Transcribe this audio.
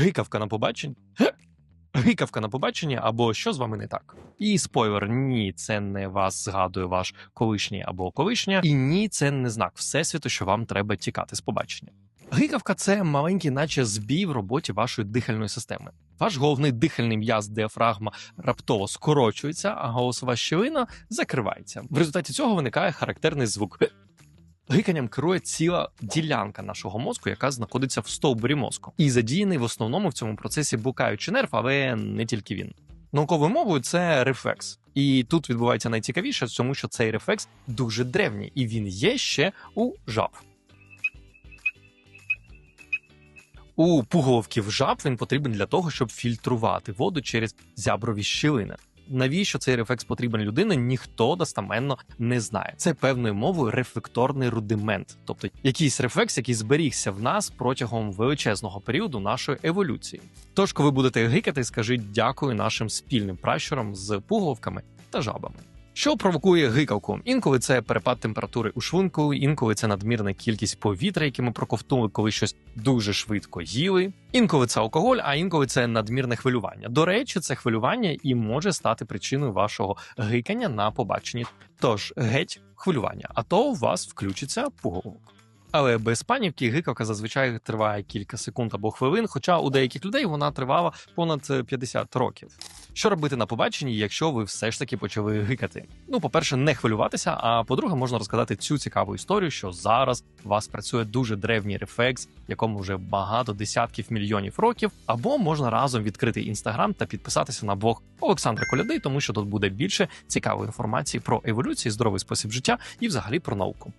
Гикавка на побаченні. Гикавка на побаченні або що з вами не так. І спойлер, ні, це не вас згадує ваш колишній або колишня, і ні, це не знак всесвіту, що вам треба тікати з побачення. Гикавка це маленький, наче збій в роботі вашої дихальної системи. Ваш головний дихальний м'яз діафрагма раптово скорочується, а голосова щілина закривається. В результаті цього виникає характерний звук. Гиканням керує ціла ділянка нашого мозку, яка знаходиться в стовбурі мозку, і задіяний в основному в цьому процесі букаючий нерв, але не тільки він. Науковою мовою це рефлекс. І тут відбувається найцікавіше, тому що цей рефлекс дуже древній, і він є ще у жаб. У пуголовків жаб він потрібен для того, щоб фільтрувати воду через зяброві щілини. Навіщо цей рефлекс потрібен людині, ніхто достаменно не знає. Це певною мовою рефлекторний рудимент, тобто якийсь рефлекс, який зберігся в нас протягом величезного періоду нашої еволюції. Тож, коли будете гикати, скажіть дякую нашим спільним пращурам з пуговками та жабами. Що провокує гикавку? Інколи це перепад температури у швунку, інколи це надмірна кількість повітря, яке ми проковтнули, коли щось дуже швидко їли. Інколи це алкоголь, а інколи це надмірне хвилювання. До речі, це хвилювання і може стати причиною вашого гикання на побаченні. Тож геть хвилювання, а то у вас включиться пуговок. Але без панівки гикавка зазвичай триває кілька секунд або хвилин, хоча у деяких людей вона тривала понад е, 50 років. Що робити на побаченні, якщо ви все ж таки почали гикати? Ну, по-перше, не хвилюватися. А по-друге, можна розказати цю цікаву історію, що зараз у вас працює дуже древній рефлекс, якому вже багато десятків мільйонів років. Або можна разом відкрити інстаграм та підписатися на блог Олександра Коляди, тому що тут буде більше цікавої інформації про еволюцію, здоровий спосіб життя і взагалі про науку.